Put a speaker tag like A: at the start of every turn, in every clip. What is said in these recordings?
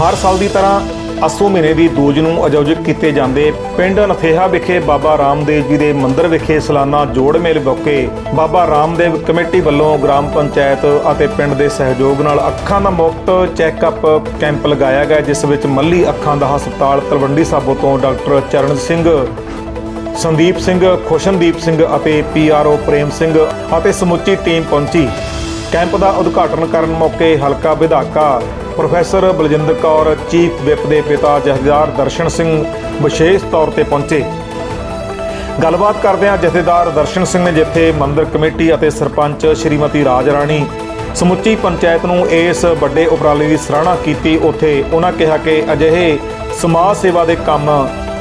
A: ਹਰ ਸਾਲ ਦੀ ਤਰ੍ਹਾਂ ਅੱਸੂ ਮਹੀਨੇ ਦੀ ਦੂਜ ਨੂੰ ਆਯੋਜਿਤ ਕੀਤੇ ਜਾਂਦੇ ਪਿੰਡ ਨਥੇਹਾ ਵਿਖੇ ਬਾਬਾ ਰਾਮਦੇਵ ਜੀ ਦੇ ਮੰਦਿਰ ਵਿਖੇ ਸਾਲਾਨਾ ਜੋੜ ਮੇਲ ਮੌਕੇ ਬਾਬਾ ਰਾਮਦੇਵ ਕਮੇਟੀ ਵੱਲੋਂ ਗ੍ਰਾਮ ਪੰਚਾਇਤ ਅਤੇ ਪਿੰਡ ਦੇ ਸਹਿਯੋਗ ਨਾਲ ਅੱਖਾਂ ਦਾ ਮੁਫਤ ਚੈੱਕਅਪ ਕੈਂਪ ਲਗਾਇਆ ਗਿਆ, ਜਿਸ ਵਿੱਚ ਮੱਲੀ ਅੱਖਾਂ ਦਾ ਹਸਪਤਾਲ ਤਲਵੰਡੀ ਸਾਬੋ ਤੋਂ ਡਾਕਟਰ ਚਰਨ ਸਿੰਘ, ਸੰਦੀਪ ਸਿੰਘ, ਖੁਸ਼ਨਦੀਪ ਸਿੰਘ ਅਤੇ ਪੀਆਰਓ ਪ੍ਰੇਮ ਸਿੰਘ ਅਤੇ ਸਮੁੱਚੀ ਟੀਮ ਪਹੁੰਚੀ। ਕੈਂਪ ਦਾ ਉਦਘਾਟਨ ਕਰਨ ਮੌਕੇ ਹਲਕਾ ਵਿਧਾਇਕਾ professor Baljinder Kaur, chief whip ਦੇ ਪਿਤਾ ਜਥੇਦਾਰ ਦਰਸ਼ਨ ਸਿੰਘ ਵਿਸ਼ੇਸ਼ ਤੌਰ ਤੇ ਪਹੁੰਚੇ। ਗੱਲਬਾਤ ਕਰਦਿਆਂ ਜਥੇਦਾਰ ਦਰਸ਼ਨ ਸਿੰਘ ਨੇ, ਜਿੱਥੇ ਮੰਦਰ ਕਮੇਟੀ ਅਤੇ ਸਰਪੰਚ ਸ਼੍ਰੀਮਤੀ ਰਾਜ ਰਾਣੀ ਸਮੁੱਚੀ ਪੰਚਾਇਤ ਨੂੰ ਇਸ ਵੱਡੇ ਉਪਰਾਲੇ ਦੀ ਸਰਾਹਨਾ ਕੀਤੀ। ਉੱਥੇ ਉਹਨਾਂ ਕਿਹਾ ਕਿ ਅਜਿਹੇ ਸਮਾਜ ਸੇਵਾ ਦੇ ਕੰਮ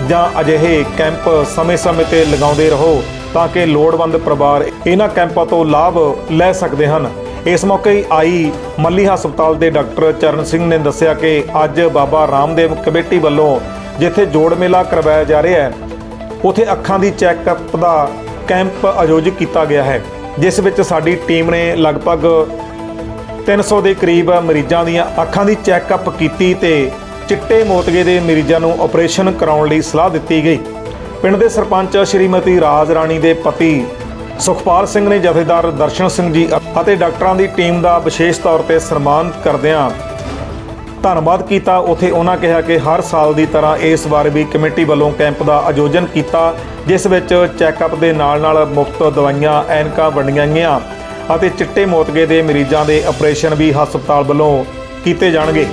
A: ਜਾਂ ਅਜਿਹੇ ਕੈਂਪ ਸਮੇਂ-ਸਮੇਂ ਤੇ ਲਗਾਉਂਦੇ ਰਹੋ ਤਾਂ ਕਿ ਲੋੜਵੰਦ ਪਰਿਵਾਰ ਇਹਨਾਂ ਕੈਂਪਾਂ ਤੋਂ ਲਾਭ ਲੈ ਸਕਦੇ ਹਨ। ਇਸ ਮੌਕੇ ਆਈ ਮੱਲੀ ਹਸਪਤਾਲ ਦੇ ਡਾਕਟਰ ਚਰਨ ਸਿੰਘ ਨੇ ਦੱਸਿਆ ਕਿ ਅੱਜ ਬਾਬਾ ਰਾਮਦੇਵ ਕਮੇਟੀ ਵੱਲੋਂ ਜਿੱਥੇ ਜੋੜ ਮੇਲਾ ਕਰਵਾਇਆ ਜਾ ਰਿਹਾ ਹੈ, ਉਥੇ ਅੱਖਾਂ ਦੀ ਚੈੱਕਅਪ ਦਾ ਕੈਂਪ ਆਯੋਜਿਤ ਕੀਤਾ ਗਿਆ ਹੈ, ਜਿਸ ਵਿੱਚ ਸਾਡੀ ਟੀਮ ਨੇ ਲਗਭਗ 300 ਦੇ ਕਰੀਬ ਮਰੀਜ਼ਾਂ ਦੀਆਂ ਅੱਖਾਂ ਦੀ ਚੈੱਕਅਪ ਕੀਤੀ ਤੇ ਚਿੱਟੇ ਮੋਤਗੇ ਦੇ ਮਰੀਜ਼ਾਂ ਨੂੰ ਆਪਰੇਸ਼ਨ ਕਰਾਉਣ ਲਈ ਸਲਾਹ ਦਿੱਤੀ ਗਈ। ਪਿੰਡ ਦੇ ਸਰਪੰਚ ਸ਼੍ਰੀਮਤੀ ਰਾਜ ਰਾਣੀ ਦੇ ਪਤੀ ਸੁਖਪਾਲ ਸਿੰਘ ਨੇ ਜਥੇਦਾਰ ਦਰਸ਼ਨ ਸਿੰਘ ਜੀ ਅਤੇ ਡਾਕਟਰਾਂ ਦੀ ਟੀਮ ਦਾ ਵਿਸ਼ੇਸ਼ ਤੌਰ ਤੇ ਸਨਮਾਨ ਕਰਦਿਆਂ ਧੰਨਵਾਦ ਕੀਤਾ। ਉਥੇ ਉਹਨਾਂ ਕਿਹਾ ਕਿ ਹਰ ਸਾਲ ਦੀ ਤਰ੍ਹਾਂ ਇਸ ਵਾਰ ਵੀ ਕਮੇਟੀ ਵੱਲੋਂ ਕੈਂਪ ਦਾ ਆਯੋਜਨ ਕੀਤਾ, ਜਿਸ ਵਿੱਚ ਚੈੱਕਅਪ ਦੇ ਨਾਲ-ਨਾਲ ਮੁਫਤ ਦਵਾਈਆਂ, ਐਨਕਾਂ ਵੰਡੀਆਂ ਗਈਆਂ ਅਤੇ ਚਿੱਟੇ ਮੋਤਗੇ ਦੇ ਮਰੀਜ਼ਾਂ ਦੇ ਆਪਰੇਸ਼ਨ ਵੀ ਹਸਪਤਾਲ ਵੱਲੋਂ ਕੀਤੇ ਜਾਣਗੇ।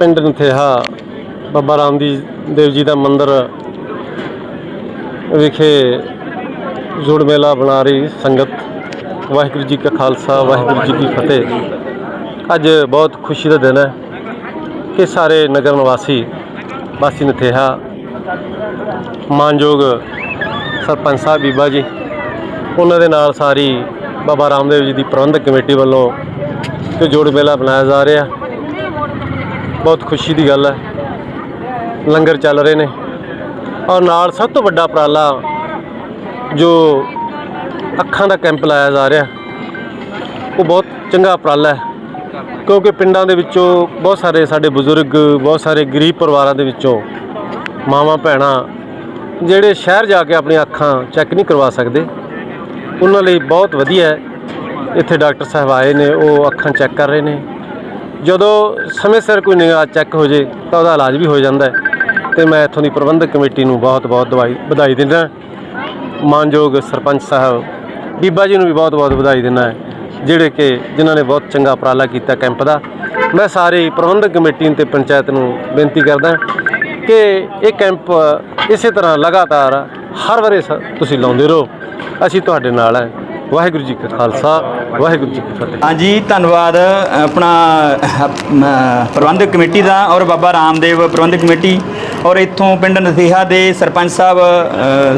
B: ਪਿੰਡ ਨਥੇਹਾ, ਬਾਬਾ ਰਾਮਦੀ ਦੇਵ ਜੀ ਦਾ ਮੰਦਿਰ ਵਿਖੇ ਜੋੜ ਮੇਲਾ ਬਣਾ ਰਹੀ ਸੰਗਤ। ਵਾਹਿਗੁਰੂ ਜੀ ਕਾ ਖਾਲਸਾ, ਵਾਹਿਗੁਰੂ ਜੀ ਕੀ ਫਤਿਹ। ਅੱਜ ਬਹੁਤ ਖੁਸ਼ੀ ਦਾ ਦਿਨ ਹੈ ਕਿ ਸਾਰੇ ਨਗਰ ਨਿਵਾਸੀ, ਵਾਸੀ ਨਥੇਹਾ, ਮਾਨਯੋਗ ਸਰਪੰਚ ਸਾਹਿਬ ਬੀਬਾ ਜੀ, ਉਹਨਾਂ ਦੇ ਨਾਲ ਸਾਰੀ ਬਾਬਾ ਰਾਮਦੇਵ ਜੀ ਦੀ ਪ੍ਰਬੰਧਕ ਕਮੇਟੀ ਵੱਲੋਂ ਤੇ ਜੋੜ ਮੇਲਾ ਬਣਾਇਆ ਜਾ ਰਿਹਾ। ਬਹੁਤ ਖੁਸ਼ੀ ਦੀ ਗੱਲ ਹੈ। ਲੰਗਰ ਚੱਲ ਰਹੇ ਨੇ। ਔਰ ਨਾਲ ਸਭ ਤੋਂ ਵੱਡਾ ਉਪਰਾਲਾ ਜੋ ਅੱਖਾਂ ਦਾ ਕੈਂਪ ਲਾਇਆ ਜਾ ਰਿਹਾ, ਉਹ ਬਹੁਤ ਚੰਗਾ ਉਪਰਾਲਾ ਹੈ। ਕਿਉਂਕਿ ਪਿੰਡਾਂ ਦੇ ਵਿੱਚੋਂ ਬਹੁਤ ਸਾਰੇ ਸਾਡੇ ਬਜ਼ੁਰਗ, ਬਹੁਤ ਸਾਰੇ ਗਰੀਬ ਪਰਿਵਾਰਾਂ ਦੇ ਵਿੱਚੋਂ ਮਾਵਾਂ, ਭੈਣਾਂ ਜਿਹੜੇ ਸ਼ਹਿਰ ਜਾ ਕੇ ਆਪਣੀਆਂ ਅੱਖਾਂ ਚੈੱਕ ਨਹੀਂ ਕਰਵਾ ਸਕਦੇ, ਉਹਨਾਂ ਲਈ ਬਹੁਤ ਵਧੀਆ ਹੈ। ਇੱਥੇ ਡਾਕਟਰ ਸਾਹਿਬ ਆਏ ਨੇ, ਉਹ ਅੱਖਾਂ ਚੈੱਕ ਕਰ ਰਹੇ ਨੇ। ਜਦੋਂ ਸਮੇਂ ਸਿਰ ਕੋਈ ਨਿਗਾਹ ਚੈੱਕ ਹੋ ਜੇ ਤਾਂ ਉਹਦਾ ਇਲਾਜ ਵੀ ਹੋ ਜਾਂਦਾ ਹੈ। ਤੇ ਮੈਂ ਇੱਥੋਂ ਦੀ ਪ੍ਰਬੰਧਕ ਕਮੇਟੀ ਨੂੰ ਬਹੁਤ-ਬਹੁਤ ਦਵਾਈ ਵਧਾਈ ਦਿੰਦਾ ਮਾਨਯੋਗ ਸਰਪੰਚ ਸਾਹਿਬ, ਬੀਬਾ ਜੀ ਨੂੰ ਵੀ ਬਹੁਤ-ਬਹੁਤ ਵਧਾਈ ਦਿੰਦਾ ਹੈ, ਜਿਹੜੇ ਕਿ ਜਿਨ੍ਹਾਂ ਨੇ ਬਹੁਤ ਚੰਗਾ ਉਪਰਾਲਾ ਕੀਤਾ ਕੈਂਪ ਦਾ। ਮੈਂ ਸਾਰੇ ਪ੍ਰਬੰਧਕ ਕਮੇਟੀ ਤੇ ਪੰਚਾਇਤ ਨੂੰ ਬੇਨਤੀ ਕਰਦਾ ਕਿ ਇਹ ਕੈਂਪ ਇਸੇ ਤਰ੍ਹਾਂ ਲਗਾਤਾਰ ਹਰ ਵਾਰੇ ਤੁਸੀਂ ਲਾਉਂਦੇ ਰਹੋ। ਅਸੀਂ ਤੁਹਾਡੇ ਨਾਲ ਹੈ। ਵਾਹਿਗੁਰੂ ਜੀ ਕਾ ਖਾਲਸਾ, ਵਾਹਿਗੁਰੂ ਜੀ ਕੀ ਫਤਿਹ।
C: ਹਾਂਜੀ, ਧੰਨਵਾਦ, ਆਪਣਾ ਪ੍ਰਬੰਧਕ ਕਮੇਟੀ ਦਾ ਔਰ ਬਾਬਾ ਰਾਮਦੇਵ ਪ੍ਰਬੰਧਕ ਕਮੇਟੀ ਔਰ ਇੱਥੋਂ ਪਿੰਡ ਨਸੀਹਾ ਦੇ ਸਰਪੰਚ ਸਾਹਿਬ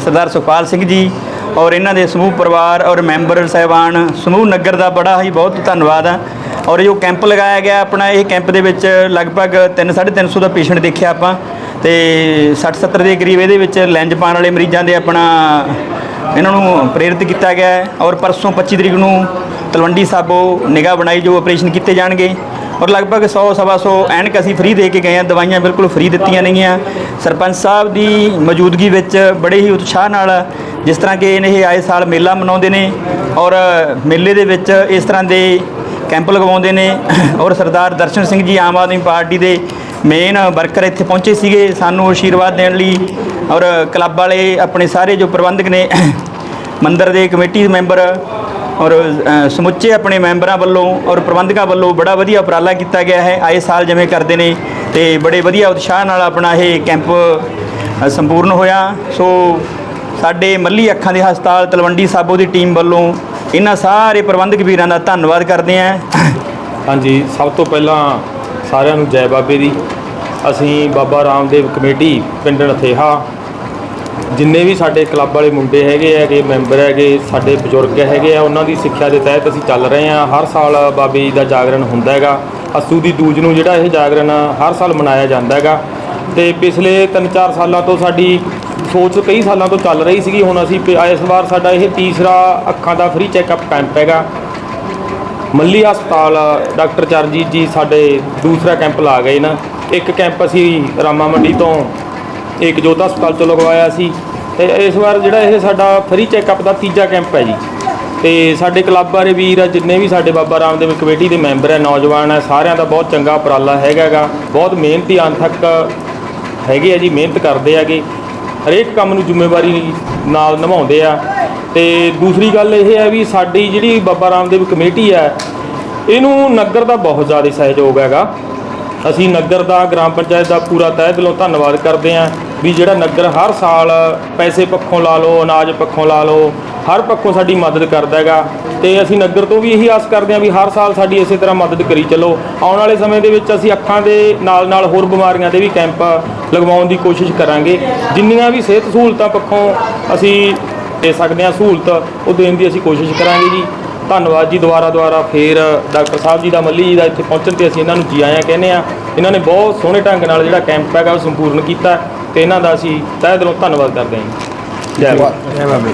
C: ਸਰਦਾਰ ਸੁਖਪਾਲ ਸਿੰਘ ਜੀ ਔਰ ਇਹਨਾਂ ਦੇ ਸਮੂਹ ਪਰਿਵਾਰ ਔਰ ਮੈਂਬਰ ਸਹਿਬਾਨ, ਸਮੂਹ ਨਗਰ ਦਾ ਬੜਾ ਹੀ ਬਹੁਤ ਧੰਨਵਾਦ ਹੈ ਔਰ ਜੋ ਕੈਂਪ ਲਗਾਇਆ ਗਿਆ ਆਪਣਾ, ਇਹ ਕੈਂਪ ਦੇ ਵਿੱਚ ਲਗਭਗ 3 350 ਦਾ ਪੇਸ਼ੈਂਟ ਦੇਖਿਆ ਆਪਾਂ ਤੇ 60 70 ਦੇ ਕਰੀਬ ਇਹਦੇ ਵਿੱਚ ਲੈਂਜ ਪਾਉਣ ਵਾਲੇ ਮਰੀਜ਼ਾਂ ਦੇ ਆਪਣਾ ਇਹਨਾਂ ਨੂੰ ਪ੍ਰੇਰਿਤ ਕੀਤਾ ਗਿਆ ਹੈ ਔਰ ਪਰਸੋਂ 25 ਤਰੀਕ ਨੂੰ ਤਲਵੰਡੀ ਸਾਬੋ ਨਿਗਾਹ ਬਣਾਈ ਜੋ ਆਪਰੇਸ਼ਨ ਕੀਤੇ ਜਾਣਗੇ ਔਰ ਲਗਭਗ 100 ਸਵਾ 100 ਐਨਕ ਅਸੀਂ ਫ੍ਰੀ ਦੇ ਕੇ ਗਏ ਆ ਦਵਾਈਆਂ ਬਿਲਕੁਲ ਫ੍ਰੀ ਦਿੱਤੀਆਂ ਨੇਗੀਆਂ। ਸਰਪੰਚ ਸਾਹਿਬ ਦੀ ਮੌਜੂਦਗੀ ਵਿੱਚ ਬੜੇ ਹੀ ਉਤਸ਼ਾਹ ਨਾਲ ਜਿਸ ਤਰ੍ਹਾਂ ਕਿ ਇਹ ਆਏ ਸਾਲ ਮੇਲਾ ਮਨਾਉਂਦੇ ਨੇ ਔਰ ਮੇਲੇ ਦੇ ਵਿੱਚ ਇਸ ਤਰ੍ਹਾਂ ਦੇ ਕੈਂਪ ਲਗਵਾਉਂਦੇ ਨੇ ਔਰ ਸਰਦਾਰ ਦਰਸ਼ਨ ਸਿੰਘ ਜੀ ਆਮ ਆਦਮੀ ਪਾਰਟੀ ਦੇ ਮੇਨ ਵਰਕਰ ਇੱਥੇ ਪਹੁੰਚੇ ਸੀਗੇ, ਸਾਨੂੰ ਆਸ਼ੀਰਵਾਦ ਦੇਣ ਲਈ ਔਰ ਕਲੱਬ ਵਾਲੇ ਆਪਣੇ ਸਾਰੇ ਜੋ ਪ੍ਰਬੰਧਕ ਨੇ, ਮੰਦਰ ਦੇ ਕਮੇਟੀ ਮੈਂਬਰ ਔਰ ਸਮੁੱਚੇ ਆਪਣੇ ਮੈਂਬਰਾਂ ਵੱਲੋਂ ਔਰ ਪ੍ਰਬੰਧਕਾਂ ਵੱਲੋਂ ਬੜਾ ਵਧੀਆ ਉਪਰਾਲਾ ਕੀਤਾ ਗਿਆ ਹੈ। ਆਏ ਸਾਲ ਜਿਵੇਂ ਕਰਦੇ ਨੇ ਤੇ ਬੜੇ ਵਧੀਆ ਉਤਸ਼ਾਹ ਨਾਲ ਆਪਣਾ ਇਹ ਕੈਂਪ ਸੰਪੂਰਨ ਹੋਇਆ। ਸੋ ਸਾਡੇ ਮੱਲੀ ਅੱਖਾਂ ਦੇ ਹਸਪਤਾਲ, ਤਲਵੰਡੀ ਸਾਬੋ ਦੀ ਟੀਮ ਵੱਲੋਂ ਇਹਨਾਂ ਸਾਰੇ ਪ੍ਰਬੰਧਕ ਵੀਰਾਂ ਦਾ ਧੰਨਵਾਦ ਕਰਦੇ ਹਾਂ।
D: ਹਾਂਜੀ, ਸਭ ਤੋਂ ਪਹਿਲਾਂ ਸਾਰਿਆਂ ਨੂੰ ਜੈ ਬਾਬੇ ਦੀ। ਅਸੀਂ ਬਾਬਾ ਰਾਮਦੇਵ ਕਮੇਟੀ, ਪਿੰਡ ਨਥੇਹਾ। ਜਿੰਨੇ ਵੀ ਸਾਡੇ ਕਲੱਬ ਵਾਲੇ ਮੁੰਡੇ ਹੈਗੇ ਹੈਗੇ, ਮੈਂਬਰ ਹੈਗੇ, ਸਾਡੇ ਬਜ਼ੁਰਗ ਹੈਗੇ ਆ, ਉਹਨਾਂ ਦੀ ਸਿੱਖਿਆ ਦੇ ਤਹਿਤ ਅਸੀਂ ਚੱਲ ਰਹੇ ਹਾਂ। ਹਰ ਸਾਲ ਬਾਬੇ ਜੀ ਦਾ ਜਾਗਰਣ ਹੁੰਦਾ ਹੈਗਾ। ਅਸੂ ਦੀ ਦੂਜ ਨੂੰ ਜਿਹੜਾ ਇਹ ਜਾਗਰਣ ਹਰ ਸਾਲ ਮਨਾਇਆ ਜਾਂਦਾ ਹੈਗਾ। ਤੇ ਪਿਛਲੇ 3-4 ਸਾਲਾਂ ਤੋਂ ਸਾਡੀ ਸੋਚ ਕਈ ਸਾਲਾਂ ਤੋਂ ਚੱਲ ਰਹੀ ਸੀਗੀ। ਹੁਣ ਅਸੀਂ ਪ- ਇਸ ਵਾਰ ਸਾਡਾ ਇਹ ਤੀਸਰਾ ਅੱਖਾਂ ਦਾ ਫ੍ਰੀ ਚੈੱਕਅਪ ਕੈਂਪ ਹੈਗਾ। ਮੱਲੀ ਹਸਪਤਾਲ, ਡਾਕਟਰ ਚਰਨਜੀਤ ਜੀ ਸਾਡੇ ਦੂਸਰਾ ਕੈਂਪ ਲਾ ਗਏ ਨਾ। ਇੱਕ ਕੈਂਪ ਅਸੀਂ ਰਾਮਾ ਮੰਡੀ ਤੋਂ ਇੱਕ ਜੋਧਾ ਹਸਪਤਾਲ ਤੋਂ ਲਗਵਾਇਆ ਸੀ। ਤੇ ਇਸ ਵਾਰ ਜਿਹੜਾ ਇਹ ਸਾਡਾ ਫ੍ਰੀ ਚੈੱਕਅਪ ਦਾ ਤੀਜਾ ਕੈਂਪ ਹੈ ਜੀ। ਤੇ ਸਾਡੇ ਕਲੱਬ ਬਾਰੇ ਵੀਰ ਆ, ਜਿੰਨੇ ਵੀ ਸਾਡੇ ਬਾਬਾ ਰਾਮਦੇਵ ਕਮੇਟੀ ਦੇ ਮੈਂਬਰ ਹੈ, ਨੌਜਵਾਨ ਹੈ, ਸਾਰਿਆਂ ਦਾ ਬਹੁਤ ਚੰਗਾ ਉਪਰਾਲਾ ਹੈਗਾ ਗਾ। ਬਹੁਤ ਮਿਹਨਤੀ ਅੰਤ ਹੈਗੇ ਆ ਜੀ, ਮਿਹਨਤ ਕਰਦੇ ਆਗੇ ਹਰੇਕ ਕੰਮ ਨੂੰ ਜ਼ਿੰਮੇਵਾਰੀ ਨਾਲ ਨਿਭਾਉਂਦੇ ਆ। ਤੇ ਦੂਸਰੀ ਗੱਲ ਇਹ ਹੈ ਵੀ ਸਾਡੀ ਜਿਹੜੀ ਬਾਬਾ ਰਾਮਦੇਵ ਕਮੇਟੀ ਹੈ, ਇਹਨੂੰ ਨਗਰ ਦਾ ਬਹੁਤ ਜ਼ਿਆਦਾ ਸਹਿਯੋਗ ਹੈਗਾ। ਅਸੀਂ ਨਗਰ ਦਾ, ਗ੍ਰਾਮ ਪੰਚਾਇਤ ਦਾ ਪੂਰਾ ਤਹਿ ਦਿਲੋਂ ਧੰਨਵਾਦ ਕਰਦੇ ਹਾਂ ਵੀ ਜਿਹੜਾ ਨਗਰ ਹਰ ਸਾਲ ਪੈਸੇ ਪੱਖੋਂ ਲਾ ਲਓ, ਅਨਾਜ ਪੱਖੋਂ ਲਾ ਲਓ, ਹਰ ਪੱਖੋਂ ਸਾਡੀ ਮਦਦ ਕਰਦਾ ਹੈਗਾ। ਤੇ ਅਸੀਂ ਨਗਰ ਤੋਂ ਵੀ ਇਹੀ ਆਸ ਕਰਦੇ ਹਾਂ ਵੀ ਹਰ ਸਾਲ ਸਾਡੀ ਇਸੇ ਤਰ੍ਹਾਂ ਮਦਦ ਕਰੀ ਚੱਲੋ। ਆਉਣ ਵਾਲੇ ਸਮੇਂ ਦੇ ਵਿੱਚ ਅਸੀਂ ਅੱਖਾਂ ਦੇ ਨਾਲ ਨਾਲ ਹੋਰ ਬਿਮਾਰੀਆਂ ਦੇ ਵੀ ਕੈਂਪ ਲਗਵਾਉਣ ਦੀ ਕੋਸ਼ਿਸ਼ ਕਰਾਂਗੇ। ਜਿੰਨੀਆਂ ਵੀ ਸਿਹਤ ਸਹੂਲਤਾਂ ਪੱਖੋਂ ਅਸੀਂ ਦੇ ਸਕਦੇ ਹਾਂ ਸਹੂਲਤ ਉਹ ਦੇਣ ਦੀ ਅਸੀਂ ਕੋਸ਼ਿਸ਼ ਕਰਾਂਗੇ ਜੀ। ਧੰਨਵਾਦ ਜੀ ਦੁਬਾਰਾ ਦੁਬਾਰਾ ਫੇਰ ਡਾਕਟਰ ਸਾਹਿਬ ਜੀ ਦਾ ਮੱਲੀ ਜੀ ਦਾ ਇੱਥੇ ਪਹੁੰਚਣ ਤੇ ਅਸੀਂ ਇਹਨਾਂ ਨੂੰ ਜੀ ਆਇਆਂ ਕਹਿੰਦੇ ਆ ਇਹਨਾਂ ਨੇ ਬਹੁਤ ਸੋਹਣੇ ਢੰਗ ਨਾਲ ਜਿਹੜਾ ਕੈਂਪ ਹੈਗਾ ਉਹ ਸੰਪੂਰਨ ਕੀਤਾ ਤੇ ਇਹਨਾਂ ਦਾ ਅਸੀਂ ਤਹਿ ਦਿਲੋਂ ਧੰਨਵਾਦ ਕਰਦੇ ਹਾਂ ਜੀ। ਜੈ ਬਾਬਾ
C: ਜੈ ਬਾਬੇ